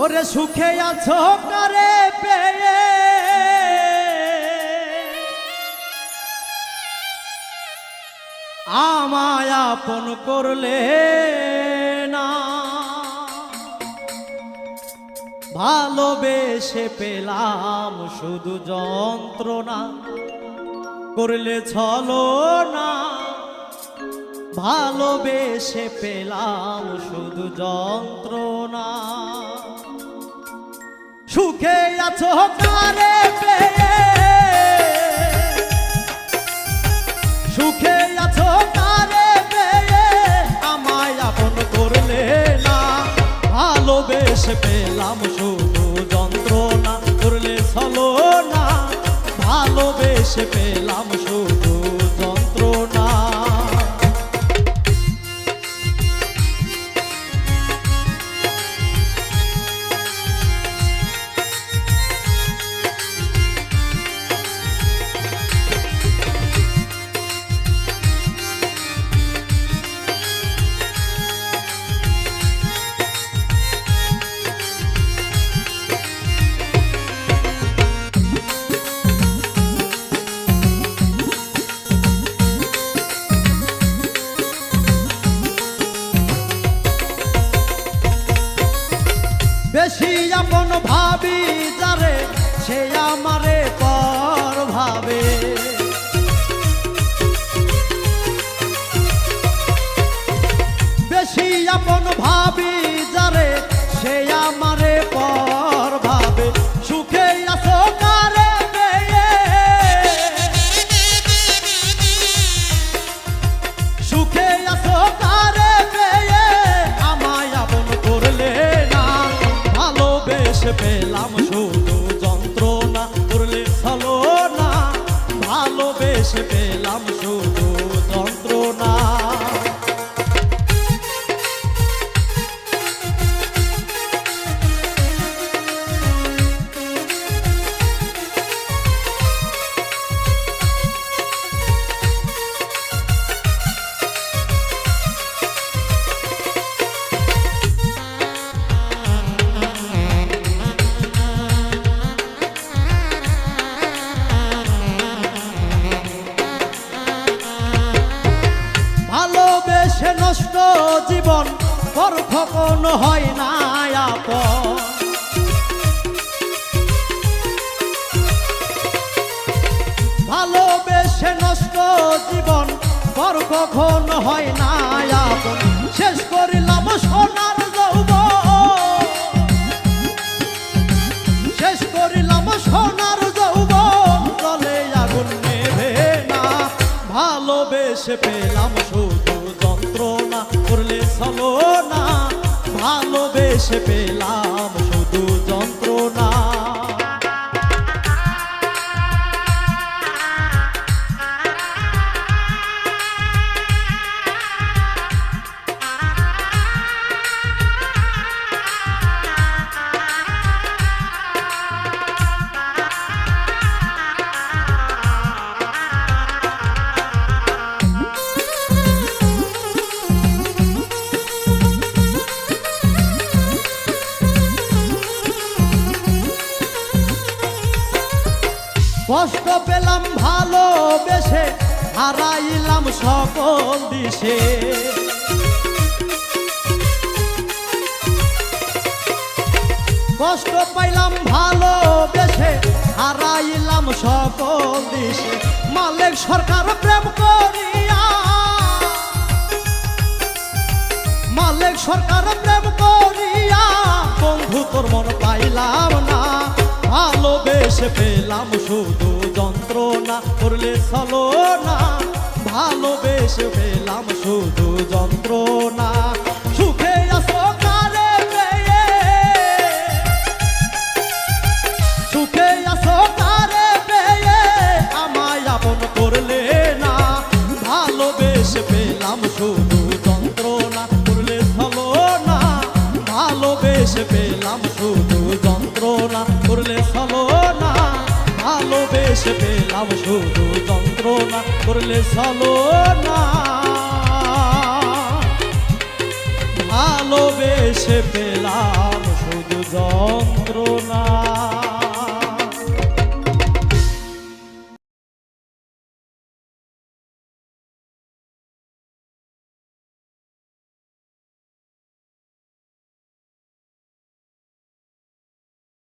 ওরে সুখে আছো কারে পেয়ে। আমায় আপন করলে না। ভালোবেসে পেলাম শুধু যন্ত্রণা, করলে ছলো না। ভালোবেসে পেলাম শুধু যন্ত্রণা। সুখে আছো কারে পেয়ে? সুখে আছো কারে পেয়ে? আমায় আপন করলে না। ভালোবেসে পেলাম শুধু যন্ত্রণা। করলে ছলো না। ভালোবেসে পেলাম শুধু বেশি আপন ভাবি যারে সে আমারে ভালোবেসে পেলাম নষ্ট জীবন পর কখনো হয় না আপন। ভালোবেসে নষ্ট জীবন পর কখনো হয় না আপন। শেষ করিলাম সোনার যৌবন। শেষ করিলাম সোনার যৌবন। জলে আগুন নেভে না। ভালোবেসে পেলাম শুধু যন্ত্রণা করলে চলো না। ভালোবেসে পেলাম শুধু যন্ত্রণা। কষ্ট পেলাম, ভালোবেসে হারাইলাম সকল দিশে। কষ্ট পাইলাম, ভালোবেসে হারাইলাম সকল দিশে। মালিক সরকার প্রেম করিয়া, মালিক সরকার প্রেম ভালোবেসে পেলাম শুধু যন্ত্রণা, করলে চলো না। ভালোবেসে পেলাম শুধু যন্ত্রণা। সুখে আসো আমায় না। ভালোবেসে পেলাম শুধু যন্ত্রণা, করলে চলো না। ভালোবেসে পেলাম শুধু যন্ত্রণা করলে চলো না। ভালোবেসে পেলাম শুধু যন্ত্রণা।